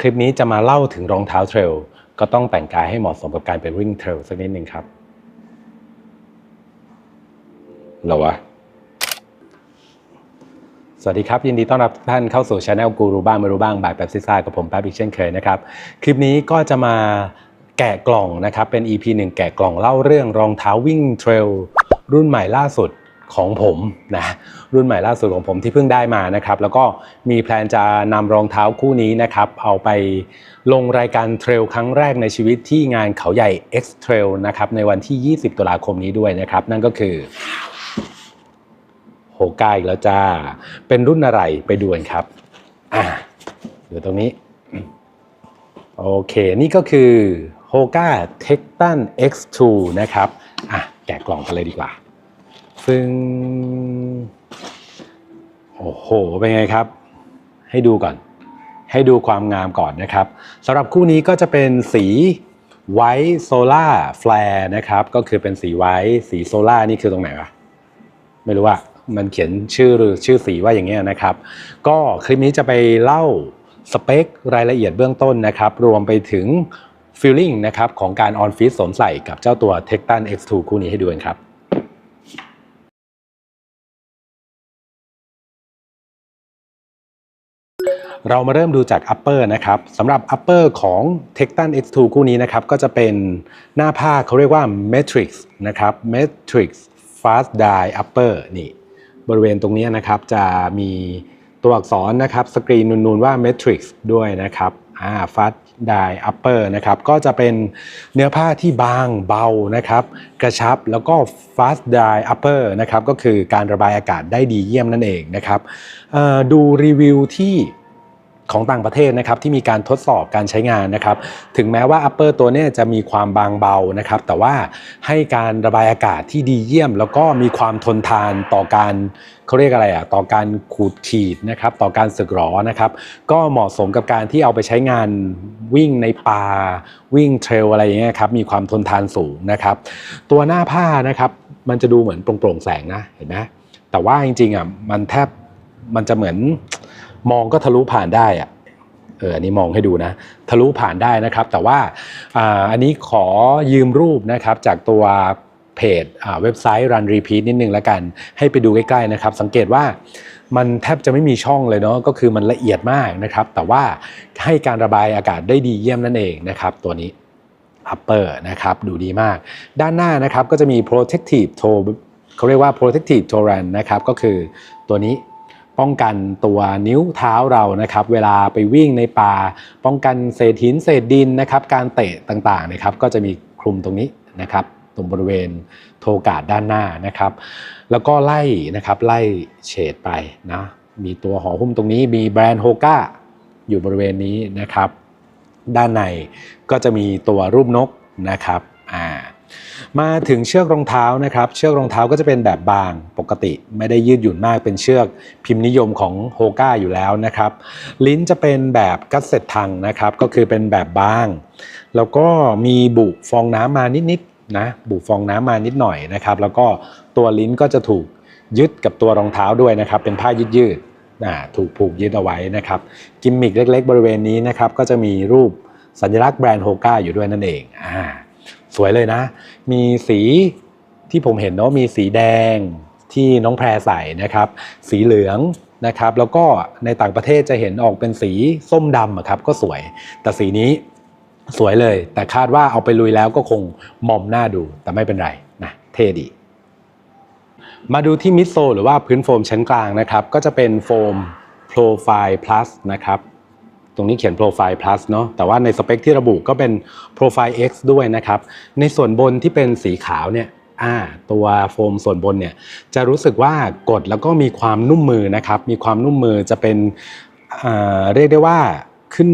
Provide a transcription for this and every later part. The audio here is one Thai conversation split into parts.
คลิปนี้จะมาเล่าถึงรองเท้าเทรลก็ต้องแต่งกายให้เหมาะสมกับการไปวิ่งเทรลสักนิดหนึ่งครับเหรอวะ สวัสดีครับ ยินดีต้อนรับทุกท่านเข้าสู่ช anel กูรูบ้างไม่รู้บ้างบายแป๊บซิซ่ากับผมแป๊บอีกเช่นเคยนะครับ คลิปนี้ก็จะมาแกะกล่องนะครับ เป็น EP 1 แกะกล่องเล่าเรื่องรองเท้าวิ่งเทรลรุ่นใหม่ล่าสุด ของผมนะรุ่นใหม่ล่าสุดของผมที่เพิ่งได้มานะครับ แล้วก็มีแพลนจะนำรองเท้าคู่นี้นะครับ เอาไปลงรายการเทรลครั้งแรกในชีวิตที่งานเขาใหญ่ X Trail นะครับในวันที่ 20 ตุลาคมนี้ด้วยนะครับ นั่นก็คือโฮก้าอีกแล้วจ้า เป็นรุ่นอะไรไปดูกันครับอ่าอยู่ตรงนี้โอเค นี่ก็คือ h o g a Tecton X2 นะครับ อะ แกะกล่องกันเลยดีกว่า ซึ่งโอ้โห เป็นไงครับ ให้ดูก่อน ให้ดูความงามก่อนนะครับสำหรับคู่นี้ก็จะเป็นสีไวท์โซล่าแฟร์นะครับ ก็คือเป็นสีไวท์สีโซล่านี่คือตรงไหนวะไม่รู้ว่ามันเขียนชื่อหรือชื่อสีว่าอย่างเงี้ยนะครับ ก็คลิปนี้จะไปเล่าสเปครายละเอียดเบื้องต้นนะครับ รวมไปถึงฟีลลิ่งนะครับของการออนฟิตสวมใส่กับเจ้าตัว Tecton X2 คู่นี้ให้ดูกันครับ เรามาเริ่มดูจาก upper นะครับสำหรับ upper ของ Tecton X2 คู่นี้นะครับ ก็จะเป็นหน้าผ้าเขาเรียกว่า Matrix นะครับ Matrix Fast Dye Upper นี่ บริเวณตรงนี้นะครับ จะมีตัวอักษรนะครับ สกรีนนูนๆว่า Matrix ด้วยนะครับอ่า Fast Dye Upper นะครับ ก็จะเป็นเนื้อผ้าที่บางเบานะครับ กระชับแล้วก็ Fast Dye Upper นะครับ ก็คือการระบายอากาศได้ดีเยี่ยมนั่นเองนะครับดูรีวิวที่ ของต่างประเทศนะครับที่มีการทดสอบการใช้งานนะครับ ถึงแม้ว่า upper ตัวนี้จะมีความบางเบานะครับ แต่ว่าให้การระบายอากาศที่ดีเยี่ยม แล้วก็มีความทนทานต่อการเขาเรียกอะไรอะต่อการขูดขีดนะครับต่อการสึกหรอนะครับ ก็เหมาะสมกับการที่เอาไปใช้งานวิ่งในป่าวิ่งเทรลอะไรอย่างเงี้ยครับมีความทนทานสูงนะครับ ตัวหน้าผ้านะครับมันจะดูเหมือนโปร่งๆแสงนะเห็นไหมแต่ว่าจริงๆอะมันแทบมันจะเหมือน มองก็ทะลุผ่านได้อะเอออันนี้มองให้ดูนะทะลุผ่านได้นะครับ แต่ว่าอ่าอันนี้ขอยืมรูปนะครับจากตัวเพจอ่าเว็บไซต์ Run Repeat นิดนึงแล้วกัน ให้ไปดูใกล้ๆนะครับ สังเกตว่ามันแทบจะไม่มีช่องเลยเนาะก็คือมันละเอียดมากนะครับ แต่ว่าให้การระบายอากาศได้ดีเยี่ยมนั่นเองนะครับ ตัวนี้ upper นะครับดูดีมาก ด้านหน้านะครับก็จะมี protective toe เขาเรียกว่า protective toe run นะครับก็คือตัวนี้ ป้องกันตัวนิ้วเท้าเรานะครับ เวลาไปวิ่งในป่า ป้องกันเศษหินเศษดินนะครับ การเตะต่างๆนะครับ ก็จะมีคลุมตรงนี้นะครับ ตรงบริเวณโทกาดด้านหน้านะครับ แล้วก็ไล่นะครับไล่เฉดไปนะมีตัวห่อหุ้มตรงนี้มีแบรนด์โฮก้าอยู่บริเวณนี้นะครับ ด้านในก็จะมีตัวรูปนกนะครับ มาถึงเชือกรองเท้านะครับ เชือกรองเท้าก็จะเป็นแบบบางปกติไม่ได้ยืดหยุ่นมากเป็นเชือกพิมพ์นิยมของโฮก้าอยู่แล้วนะครับ ลิ้นจะเป็นแบบกัสเซ็ตทังนะครับ ก็คือเป็นแบบบาง แล้วก็มีบุฟองน้ำมานิดๆนะบุฟองน้ำมานิดหน่อยนะครับ แล้วก็ตัวลิ้นก็จะถูกยึดกับตัวรองเท้าด้วยนะครับ เป็นผ้ายืดๆนะถูกผูกยึดเอาไว้นะครับกิมมิกเล็ก ๆ บริเวณนี้นะครับก็จะมีรูปสัญลักษณ์แบรนด์โฮก้าอยู่ด้วยนั่นเองอ่า วยเลยนะ มีสีที่ผมเห็นเนาะมีสีแดงที่น้องแพรใส่นะครับ สีเหลืองนะครับ แล้วก็ในต่างประเทศจะเห็นออกเป็นสีส้มดำอะครับก็สวย แต่สีนี้สวยเลย แต่คาดว่าเอาไปลุยแล้วก็คงมอมหน้าดูแต่ไม่เป็นไรนะเท่ดี มาดูที่มิดโซหรือว่าพื้นโฟมชั้นกลางนะครับ ก็จะเป็นโฟม Profile Plus นะครับ ตรงนี้เขียน Profile Plus เนาะแต่ว่าในสเปคที่ระบุก็เป็น Profile X ด้วยนะครับ ในส่วนบนที่เป็นสีขาวเนี่ยตัวโฟมส่วนบนเนี่ยจะรู้สึกว่ากดแล้วก็มีความนุ่มมือนะครับ มีความนุ่มมือจะเป็นเรียกได้ว่าขึ้น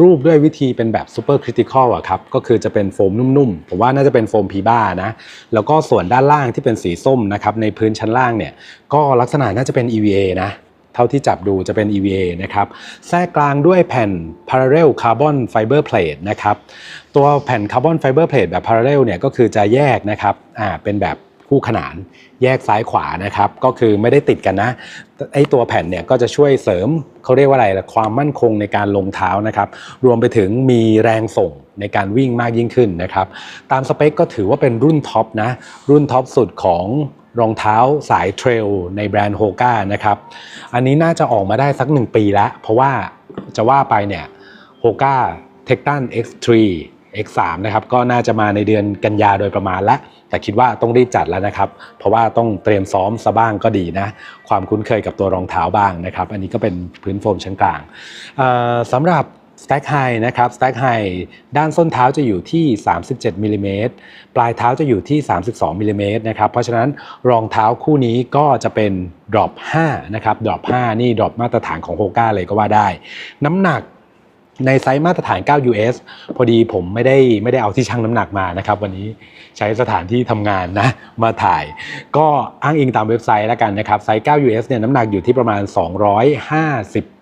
รูปด้วยวิธีเป็นแบบ Super Critical อะครับก็คือจะเป็นโฟมนุ่มๆ ผมว่าน่าจะเป็นโฟมพีบ้านะ แล้วก็ส่วนด้านล่างที่เป็นสีส้มนะครับในพื้นชั้นล่างเนี่ยก็ลักษณะน่าจะเป็น EVA นะ เท่าที่จับดูจะเป็น EVA นะครับแทรกกลางด้วยแผ่น Parallel Carbon Fiber Plate นะครับตัวแผ่น Carbon Fiber Plate แบบ Parallel เนี่ยก็คือจะแยกนะครับอ่าเป็นแบบคู่ขนานแยกซ้ายขวานะครับ ก็คือไม่ได้ติดกันนะไอตัวแผ่นเนี่ยก็จะช่วยเสริมเขาเรียกว่าอะไรละความมั่นคงในการลงเท้านะครับ รวมไปถึงมีแรงส่งในการวิ่งมากยิ่งขึ้นนะครับ ตามสเปคก็ถือว่าเป็นรุ่นท็อปนะรุ่นท็อปสุดของ รองเท้าสายเทรลในแบรนด์โฮก้านะครับ อันนี้น่าจะออกมาได้สัก 1 ปีแล้ว เพราะว่าจะว่าไปเนี่ยโฮก้าเทคตัน X3 X3 นะครับก็น่าจะมาในเดือนกันยาโดยประมาณแล้วแต่คิดว่าต้องรีบจัดแล้วนะครับ เพราะว่าต้องเตรียมซ้อมซะบ้างก็ดีนะ ความคุ้นเคยกับตัวรองเท้าบ้างนะครับ อันนี้ก็เป็นพื้นโฟมชั้นกลางสำหรับ Stack High นะครับ Stack High ด้านส้นเท้าจะอยู่ที่ 37มิลลิเมตรปลายเท้าจะอยู่ที่ 32มิลลิเมตรนะครับ เพราะฉะนั้นรองเท้าคู่นี้ก็จะเป็น drop 5นะครับ drop 5นี่ drop มาตรฐานของโฮก้าเลยก็ว่าได้ น้ำหนักในไซส์มาตรฐาน 9 US พอดีผมไม่ได้ไม่ได้เอาที่ชั่งน้ำหนักมานะครับ วันนี้ใช้สถานที่ทำงานนะมาถ่าย ก็อ้างอิงตามเว็บไซต์แล้วกันนะครับ ไซส์ 9 US เนี่ยน้ำหนักอยู่ที่ประมาณ 250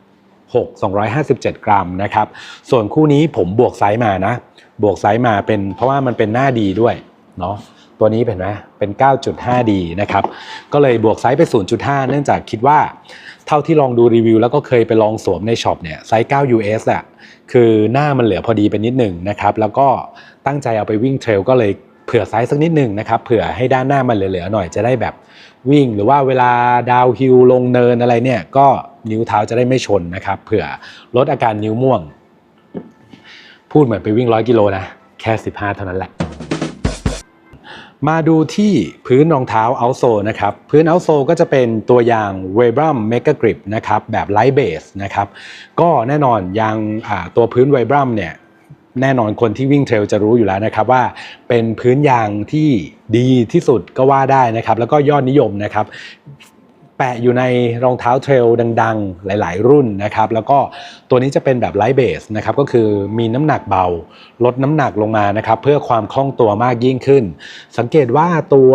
6 257 กรัมนะครับ ส่วนคู่นี้ผมบวกไซส์มานะ บวกไซส์มาเป็นเพราะว่ามันเป็นหน้าดีด้วยเนาะตัวนี้เป็นไหมเป็น 9.5D นะครับ ก็เลยบวกไซส์ไป 0.5 เนื่องจากคิดว่า เท่าที่ลองดูรีวิวแล้วก็เคยไปลองสวมในช็อปเนี่ยไซส์ 9 US อะคือหน้ามันเหลือพอดีไปนิดหนึ่งนะครับ แล้วก็ตั้งใจเอาไปวิ่งเทรลก็เลยเผื่อไซส์สักนิดหนึ่งนะครับ เผื่อให้ด้านหน้ามันเหลือๆหน่อยจะได้แบบวิ่ง หรือว่าเวลาดาวฮิลลงเนินอะไรเนี่ยก็ นิ้วเท้าจะได้ไม่ชนนะครับเผื่อลดอาการนิ้วม่วง พูดเหมือนไปวิ่งร้อยกิโลนะแค่ 15 เท่านั้นแหละ มาดูที่พื้นรองเท้า outsole นะครับ พื้น outsole ก็จะเป็นตัวอย่าง Vibram Mega Grip นะครับแบบ Light Base นะครับก็แน่นอนยางตัวพื้น Vibram เนี่ยแน่นอนคนที่วิ่งเทรลจะรู้อยู่แล้วนะครับว่าเป็นพื้นยางที่ดีที่สุดก็ว่าได้นะครับ แล้วก็ยอดนิยมนะครับ แปะอยู่ในรองเท้าเทรลดังๆ หลายๆ รุ่นนะครับ แล้วก็ตัวนี้จะเป็นแบบไลท์เบสนะครับก็คือมีน้ำหนักเบา ลดน้ำหนักลงมานะครับ เพื่อความคล่องตัวมากยิ่งขึ้น สังเกตว่าตัว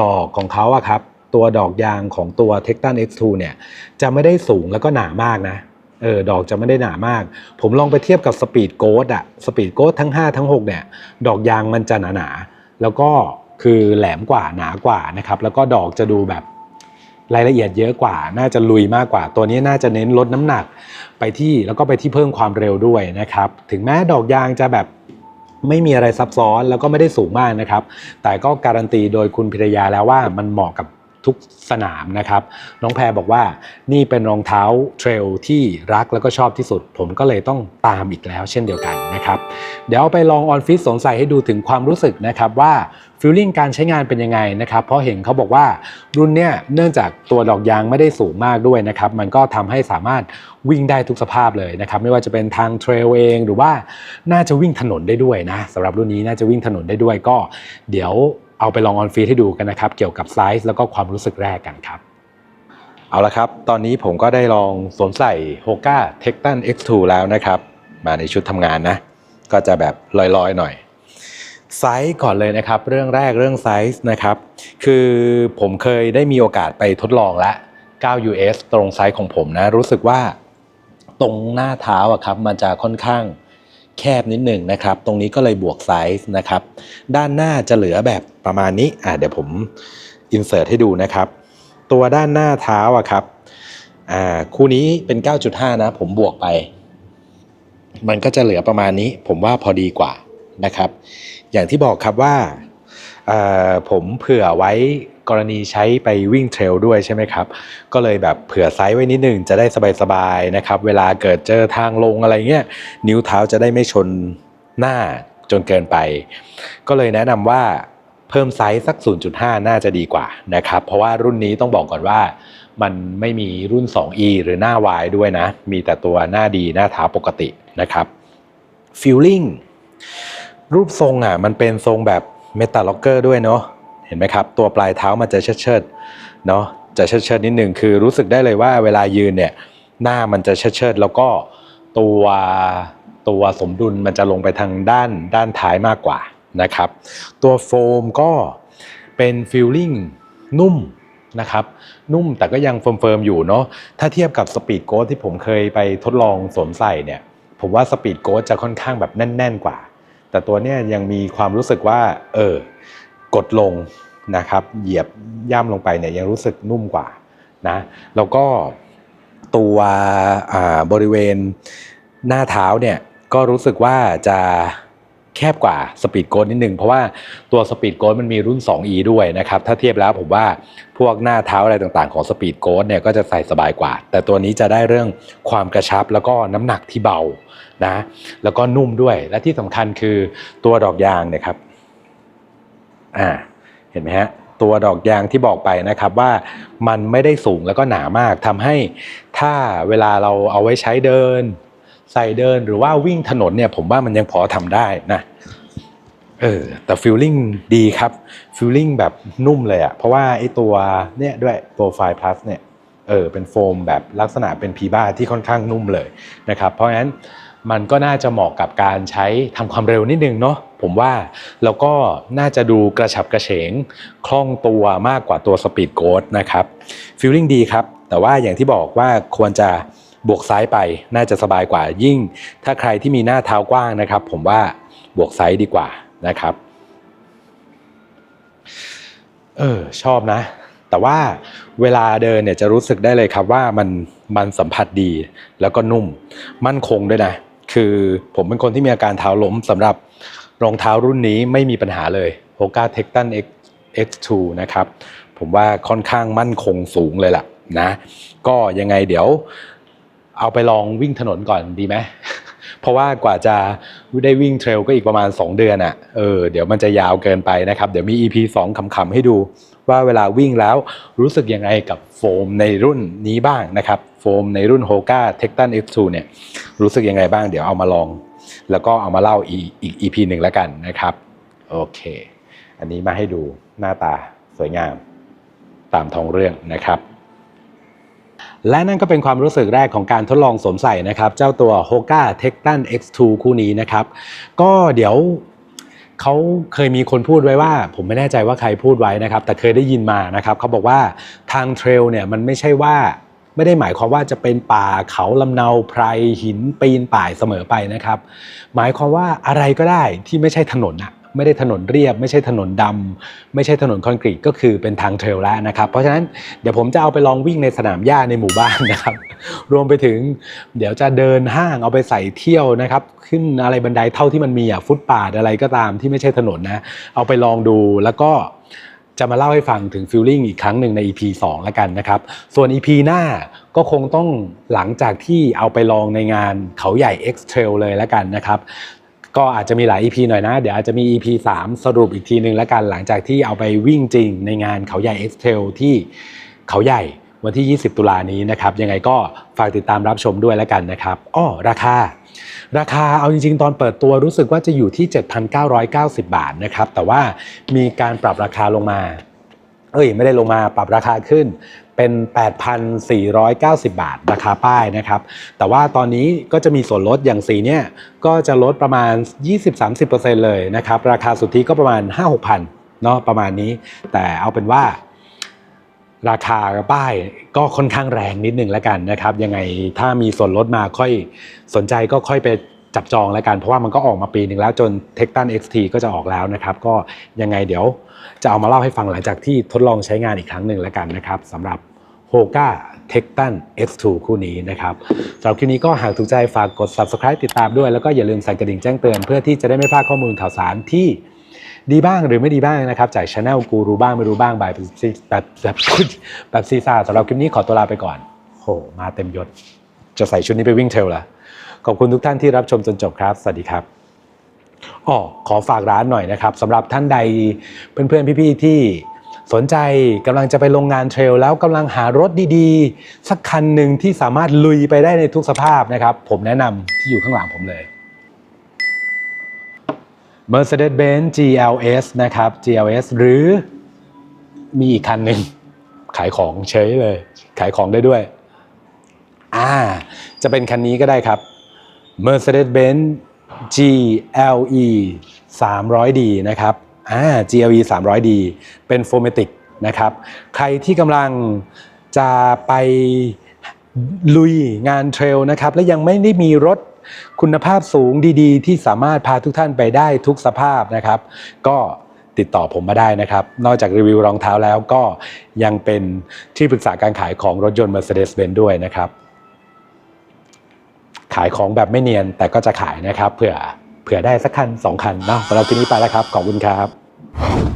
ดอกของเขาอะครับ ตัวดอกยางของตัว t e c t a n X2 เนี่ย จะไม่ได้สูงแล้วก็หนามากนะเออดอกจะไม่ได้หนามาก ผมลองไปเทียบกับสปีดโก d อะสปีดโก d ทั้ง 5 ทั้ง 6 เนี่ย ดอกยางมันจะหนาๆ แล้วก็คือแหลมกว่าหนากว่านะครับ แล้วก็ดอกจะดูแบบ รายละเอียดเยอะกว่า น่าจะลุยมากกว่า ตัวนี้น่าจะเน้นลดน้ำหนักไปที่แล้วก็ไปที่เพิ่มความเร็วด้วยนะครับ ถึงแม้ดอกยางจะแบบไม่มีอะไรซับซ้อนแล้วก็ไม่ได้สูงมากนะครับ แต่ก็การันตีโดยคุณพิรยาแล้วว่ามันเหมาะกับ ทุกสนามนะครับ น้องแพรบอกว่านี่เป็นรองเท้าเทรลที่รักแล้วก็ชอบที่สุด ผมก็เลยต้องตามอีกแล้ว เช่นเดียวกันนะครับ เดี๋ยวไปลองออนฟิตสวมใส่ให้ดูถึงความรู้สึกนะครับว่าฟิลลิ่งการใช้งานเป็นยังไงนะครับ เพราะเห็นเขาบอกว่ารุ่นเนี้ยเนื่องจากตัวดอกยางไม่ได้สูงมากด้วยนะครับ มันก็ทำให้สามารถวิ่งได้ทุกสภาพเลยนะครับ ไม่ว่าจะเป็นทางเทรลเองหรือว่าน่าจะวิ่งถนนได้ด้วยนะสำหรับรุ่นนี้น่าจะวิ่งถนนได้ด้วยก็ เดี๋ยว เอาไปลองออนฟีให้ดูกันนะครับ เกี่ยวกับไซส์แล้วก็ความรู้สึกแรกกันครับ เอาละครับ ตอนนี้ผมก็ได้ลองสวมใส่ Hoka Tecton X2 แล้วนะครับ มาในชุดทำงานนะ ก็จะแบบลอยๆหน่อยไซส์ก่อนเลยนะครับ เรื่องแรกเรื่องไซส์นะครับ คือผมเคยได้มีโอกาสไปทดลองล้ว9 US ตรงไซส์ของผมนะ รู้สึกว่าตรงหน้าเท้าอะครับ มันจะค่อนข้าง แคบนิดหนึ่งนะครับ ตรงนี้ก็เลยบวกไซส์นะครับ ด้านหน้าจะเหลือแบบประมาณนี้อะเดี๋ยวผมอินเสิร์ตให้ดูนะครับ ตัวด้านหน้าเท้าอะครับอ่าคู่นี้เป็น 9.5 นะ ผมบวกไป มันก็จะเหลือประมาณนี้ ผมว่าพอดีกว่านะครับ อย่างที่บอกครับว่าผมเผื่อไว้ กรณีใช้ไปวิ่งเทรลด้วยใช่ไหมครับ ก็เลยแบบเผื่อไซส์ไว้นิดนึงจะได้สบายๆนะครับ เวลาเกิดเจอทางลงอะไรเงี้ยนิ้วเท้าจะได้ไม่ชนหน้าจนเกินไป ก็เลยแนะนำว่าเพิ่มไซส์สัก 0.5 น่าจะดีกว่านะครับ เพราะว่ารุ่นนี้ต้องบอกก่อนว่า มันไม่มีรุ่น 2E หรือหน้า Y ด้วยนะ มีแต่ตัวหน้าดีหน้าเท้าปกตินะครับ Feeling รูปทรงอะมันเป็นทรงแบบเมตาล็อกเกอร์ด้วยเนาะ เห็นไหมครับ ตัวปลายเท้ามันจะเชิดเชิดเนาะจะเชิดเชิดนิดหนึ่งคือรู้สึกได้เลยว่าเวลายืนเนี่ยหน้ามันจะเชิดเชิดแล้วก็ตัวตัวสมดุลมันจะลงไปทางด้านด้านท้ายมากกว่านะครับ ตัวโฟมก็เป็นฟีลลิ่งนุ่มนะครับนุ่มแต่ก็ยังเฟิร์มๆอยู่เนาะถ้าเทียบกับสปีดโก t ที่ผมเคยไปทดลองสวมใส่เนี่ยผมว่าสปีดโก t จะค่อนข้างแบบแน่น ๆ กว่า แต่ตัวเนี้ยยังมีความรู้สึกว่าเออ กดลงนะครับ เหยียบย่ำลงไปเนี่ยยังรู้สึกนุ่มกว่านะแล้วก็ตัวบริเวณหน้าเท้าเนี่ยก็รู้สึกว่าจะแคบกว่าสปีดโก t นิดนึงเพราะว่าตัวสปีดโก t มันมีรุ่น 2e ด้วยนะครับ ถ้าเทียบแล้วผมว่าพวกหน้าเท้าอะไรต่างๆของสปีดโก t เนี่ยก็จะใส่สบายกว่า แต่ตัวนี้จะได้เรื่องความกระชับแล้วก็น้ำหนักที่เบานะแล้วก็นุ่มด้วยและที่สำคัญคือตัวดอกยางเนี่ยครับ อ่าเห็นไหมฮะตัวดอกยางที่บอกไปนะครับว่ามันไม่ได้สูงแล้วก็หนามากทำให้ถ้าเวลาเราเอาไว้ใช้เดิน ใส่เดินหรือว่าวิ่งถนนเนี่ยผมว่ามันยังพอทำได้นะเออแต่ฟิลลิ่งดีครับฟิลลิ่งแบบนุ่มเลยอะเพราะว่าไอ้ตัวเนี่ยด้วยตัวไฟพลัสเนี่ยเออเป็นโฟมแบบลักษณะเป็นพีบ้าที่ค่อนข้างนุ่มเลยนะครับเพราะงั้นมันก็น่าจะเหมาะกับการใช้ทำความเร็วนิดนึงเนาะ ผมว่าแล้วก็น่าจะดูกระฉับกระเฉงคล่องตัวมากกว่าตัวสปีดโก t นะครับฟีลลิ่งดีครับ แต่ว่าอย่างที่บอกว่าควรจะบวกซ้ายไปน่าจะสบายกว่ายิ่ง ถ้าใครที่มีหน้าเท้ากว้างนะครับ ผมว่าบวกไซส์ดีกว่านะครับ เออชอบนะ แต่ว่าเวลาเดินเนี่ยจะรู้สึกได้เลยครับว่ามันมันสัมผัสดีแล้วก็นุ่ม มั่นคงด้วยนะ คือผมเป็นคนที่มีอาการเท้าล้มสำหรับ รองเท้ารุ่นนี้ไม่มีปัญหาเลย Hoka Tecton X X2 นะครับ ผมว่าค่อนข้างมั่นคงสูงเลยล่ะนะ ก็ยังไงเดี๋ยวเอาไปลองวิ่งถนนก่อนดีไหม เพราะว่ากว่าจะได้วิ่งเทรลก็อีกประมาณ 2 เดือนอะ่ะ เออ เดี๋ยวมันจะยาวเกินไปนะครับ เดี๋ยวมี EP 2คำๆให้ดู ว่าเวลาวิ่งแล้วรู้สึกยังไงกับโฟมในรุ่นนี้บ้างนะครับ โฟมในรุ่น Hoka Tecton X2 เนี่ยรู้สึกยังไงบ้าง เดี๋ยวเอามาลอง แล้วก็เอามาเล่าอีกอีก EP หนึ่งแล้วกันนะครับ โอเค อันนี้มาให้ดูหน้าตาสวยงามตามท้องเรื่องนะครับ และนั่นก็เป็นความรู้สึกแรกของการทดลองสวมใส่นะครับ เจ้าตัว Hoka Tecton X2 คู่นี้นะครับ ก็เดี๋ยวเขาเคยมีคนพูดไว้ว่า ผมไม่แน่ใจว่าใครพูดไว้นะครับ แต่เคยได้ยินมานะครับเขาบอกว่าทางเทรลเนี่ยมันไม่ใช่ว่า ไม่ได้หมายความว่าจะเป็นป่าเขาลำเนาไพรหินปีนป่ายเสมอไปนะครับ หมายความว่าอะไรก็ได้ที่ไม่ใช่ถนนอะไม่ได้ถนนเรียบ ไม่ใช่ถนนดำไม่ใช่ถนนคอนกรีตก็คือเป็นทางเทรลแล้วนะครับ เพราะฉะนั้นเดี๋ยวผมจะเอาไปลองวิ่งในสนามหญ้าในหมู่บ้านนะครับ รวมไปถึงเดี๋ยวจะเดินห้างเอาไปใส่เที่ยวนะครับ ขึ้นอะไรบันไดเท่าที่มันมีอะฟุตปาดอะไรก็ตามที่ไม่ใช่ถนนนะ เอาไปลองดูแล้วก็ จะมาเล่าให้ฟังถึงฟิลลิ่งอีกครั้งหนึ่งใน EP 2แล้วกันนะครับ ส่วน EP หน้าก็คงต้องหลังจากที่เอาไปลองในงานเขาใหญ่ X Trail เลยแล้วกันนะครับ ก็อาจจะมีหลาย EP หน่อยนะ เดี๋ยวอาจจะมี EP 3 สรุปอีกทีนึงแล้วกัน หลังจากที่เอาไปวิ่งจริงในงานเขาใหญ่ X Trail ที่เขาใหญ่วันที่ 20 ตุลานี้นะครับ ยังไงก็ฝากติดตามรับชมด้วยแล้วกันนะครับอ้อราคา ราคาเอาจริงๆ ตอนเปิดตัวรู้สึกว่าจะอยู่ที่ 7,990 บาทนะครับ แต่ว่ามีการปรับราคาลงมา เอ้ยไม่ได้ลงมาปรับราคาขึ้นเป็น 8,490 บาท ราคาป้ายนะครับ แต่ว่าตอนนี้ก็จะมีส่วนลดอย่างสีเนี่ย ก็จะลดประมาณ 20-30%เลยนะครับ ราคาสุทธิก็ประมาณ 5-6,000เนาะประมาณนี้ แต่เอาเป็นว่า ราคาป้ายก็ค่อนข้างแรงนิดนึงแล้วกันนะครับ ยังไงถ้ามีส่วนลดมาค่อยสนใจก็ค่อยไปจับจองแล้วกัน เพราะว่ามันก็ออกมาปีหนึ่งแล้วจน t e c t a n XT ก็จะออกแล้วนะครับ ก็ยังไงเดี๋ยวจะเอามาเล่าให้ฟังหลังจากที่ทดลองใช้งานอีกครั้งหนึ่งแล้วกันนะครับสำหรับ Hoka Tecton X2 คู่นี้นะครับสำหรับคลิปนี้ก็หากถูกใจฝากกด Subscribe ติดตามด้วยแล้วก็อย่าลืมสั่นกระดิ่งแจ้งเตือนเพื่อที่จะได้ไม่พลาดข้อมูลข่าวสารที่ ดีบ้างหรือไม่ดีบ้างนะครับ จากช anel กูรู้บ้างไม่รู้บ้างบายแบบแบบแบบแบบซีซ่าสำหรับคลิปนี้ขอตัวลาไปก่อนโหมาเต็มยศ จะใส่ชุดนี้ไปวิ่งเทรลละขอบคุณทุกท่านที่รับชมจนจบครับ สวัสดีครับอ๋อขอฝากร้านหน่อยนะครับสำหรับท่านใดเพื่อนๆพี่ๆที่สนใจกำลังจะไปลงงานเทรลแล้วกำลังหารถดีๆ สักคันหนึ่งที่สามารถลุยไปได้ในทุกสภาพนะครับ ผมแนะนำที่อยู่ข้างหลังผมเลย Mercedes-Benz GLS นะครับ GLS หรือมีอีกคันหนึ่งขายของเฉยเลย ขายของได้ด้วย อ่า จะเป็นคันนี้ก็ได้ครับ Mercedes-Benz GLE 300D นะครับ อ่า GLE 300D เป็น f o r m a t i c นะครับ ใครที่กำลังจะไปลุยงานเทรลนะครับ และยังไม่ได้มีรถ คุณภาพสูงดีๆ ที่สามารถพาทุกท่านไปได้ทุกสภาพนะครับ ก็ติดต่อผมมาได้นะครับ นอกจากรีวิวรองเท้าแล้วก็ยังเป็นที่ปรึกษาการขายของรถยนต์ Mercedes-Benz ด้วยนะครับ ขายของแบบไม่เนียนแต่ก็จะขายนะครับ เผื่อเผื่อได้สักคันสองคันเนาะสำหรับที่นี้ไปแล้วครับ ขอบคุณครับ